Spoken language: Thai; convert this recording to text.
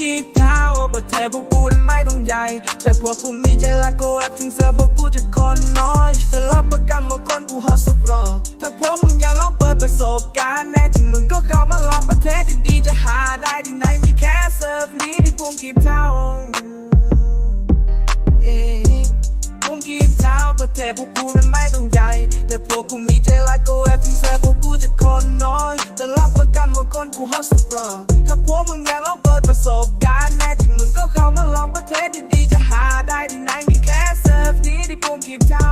คิดเท้าประเทศพวกกูนไม่ต้องใหญ่ แต่พวกกูมีใจรักกูรักถึงเสือพวกกูจะคนน้อยแต่รับประกันว่าคนกูฮอสุดรอถ้าพวกมึงอยากลองเปิดประสบการณ์แน่จริงมึงก็เข้ามาลองประเทศที่ดีจะหาได้ที่ไหนมีแค่เซิร์ฟนี้ที่กูคิดเท้าเอ้ยผมคิดเท้าประเทศพวกกูนั้นไม่ต้องใหญ่ แต่พวกกูมีใจรัก นกูฮัสเตอร์ถ้าพวกมึงอยากลองเปิดประสบการณ์แน่จริงมึงก็เข้ามาลองประเทศดีๆจะหาได้ที่ไหนมีแค่เซิร์ฟนี้ที่ปุ่มคลิปเท่า